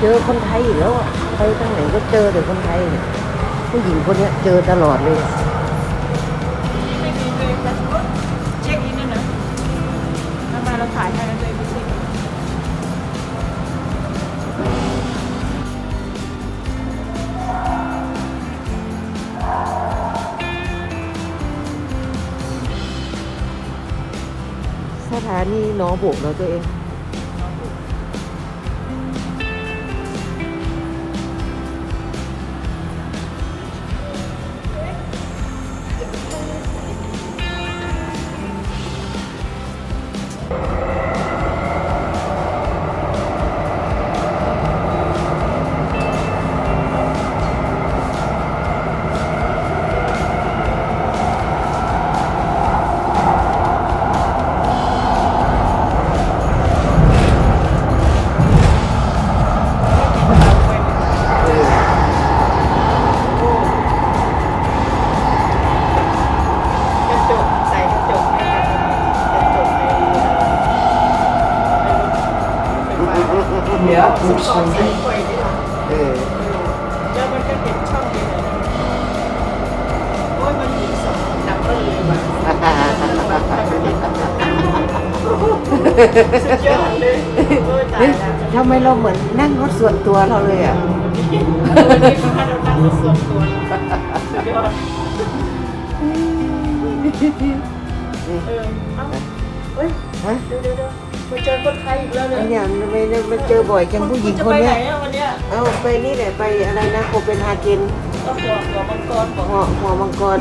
เจอคนไทยอีกแล้วอะไปทางไหนก็เจอแต่คนไทยเนี่ยผู้หญิงคนเนี้ยเจอตลอดเลยไม่มีเลยแต่ก็เช็คอินด้วยนะทำไมเราถ่ายให้เราเลยไม่เช็คสถานีหนอโบกเราตัวเอง ในรถไฟฟ้าเดี๋ยวสปอร์ตใส่ถ้วยนี่หรอเออแล้วมันก็เห็นช่องนี้เลยนะโอ้ยมันมีสองดับเบิลเลยว่ะสุดยอดเลยโอ้ยตายเฮ้ยแล้วทำไมเราเหมือนนั่งรถส่วนตัวเราเลยอะวันนี้วันนี้เขาให้เรานั่งรถส่วนตัวสุดยอดเออเอ้า เฮ้ยฮะเดี๋ยวเดี๋ยวเดี๋ยวมาเจอคนไทยอีกแล้วอันเนี่ยเนี้ยไม่ได้มาเจอบ่อยจังผู้หญิงจะคนไปไหนเนี้ยอะวันเนี้ยเอาไปนี่แหละไปอะไรนะโคเปนฮาเกนก็หัวหัวมังกรบอกหัวหัวมังกร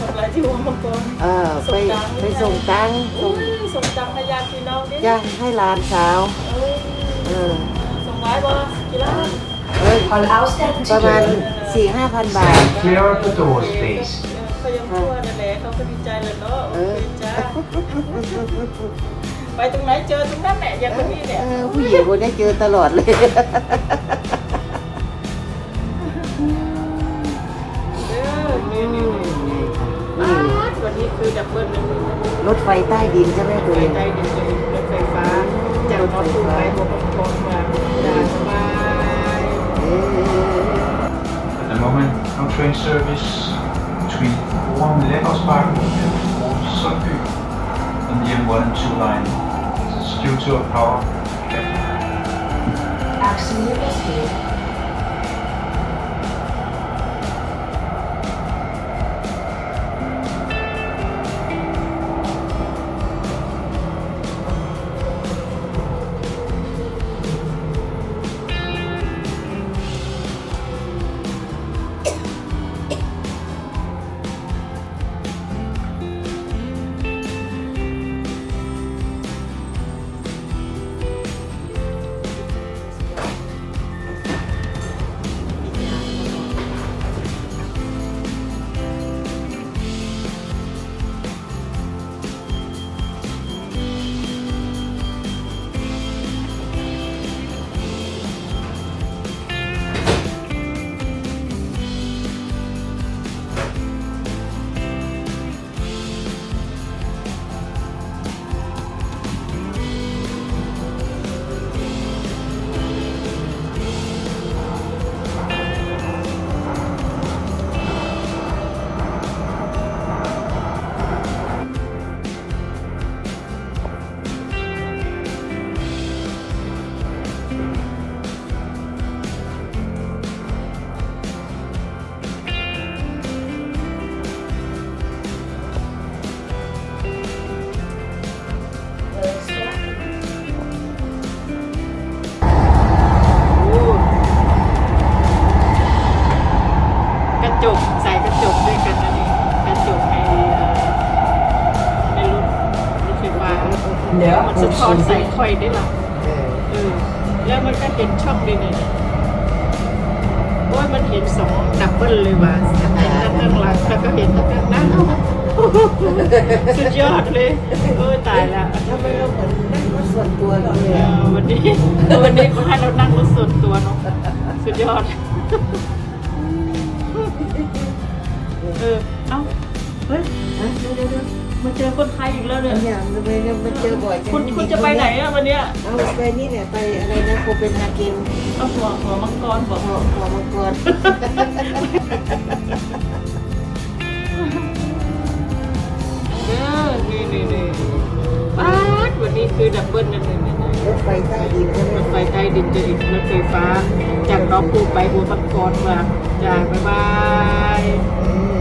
ทำอะไรที่หัวมังกร เออไปไปส่งตังค์ส่อุ้งยส่งตังค์ให้ญาติพี่น้องดิย่างให้หลานสาว เอ้ยเออส่งไว้บ่กี่ล้าน เอ้ย Allow step ประมาณสี่ห้าพันบาท Clear up the doors, please. เขายังชั่วนั่นแหละเขาก็ดีใจเลยเนาะโอเคจ้าไปตรงไหนเจอตรงนั้นแหละอย่างคนนี้เนี่ยเออผู้หญิงคนนี้เจอตลอดเลยเออนี่นี่นี่อ้าววันนี้คือดับเบิลเลยรถไฟใต้ดินใช่ไหมตัวไปเองใต้ดินเลยรถไฟฟ้าจากนอตูไปหัวมังกรมาด่านสบายเออ At the moment, no train service between Forum Legerspark and Forum Sundby on the M1 and 2 line. This is due to a power. เดี๋ยวมันสะท้อนใส่ค่อยได้หรอเออเออแล้วมันก็เห็นช่องดีเนี่ยโอ้ยมันเห็นสองดับเบิลเลยว่ะเห็นทั้งข้างหลังแล้วก็เห็นทั้งข้างหน้าสุดยอดเลยโอ้ยตายแล้วทำไมเราเหมือนนั่งรถส่วนตัวเราเลยเออะอวันนี้วันนี้เขาให้เรานั่งรถส่วนตัวเนาะสุดยอดเออเอ้า มาเจเจอคนไทยอีกแล้วเนี่ยเนี่ยทำไมเนี่ยมันเจอบ่อยจังคุณคุณจะไปไหนอะวันเนี้ยเอาไปนี่เนี่ยไปอะไรนะโคเปนฮาเกนเอาหัวหัวมังกรบอกหัวหัวมังกรเออนี่นี่นี่ป๊าดวันนี้คือดับเบิลนั่นเองนะรถไฟใต้ดินใช่ไหมรถไฟใต้ดินจะอีกรถไฟฟ้า จากน้องปูไปหัวมังกรมาจากบ๊ายบายอืม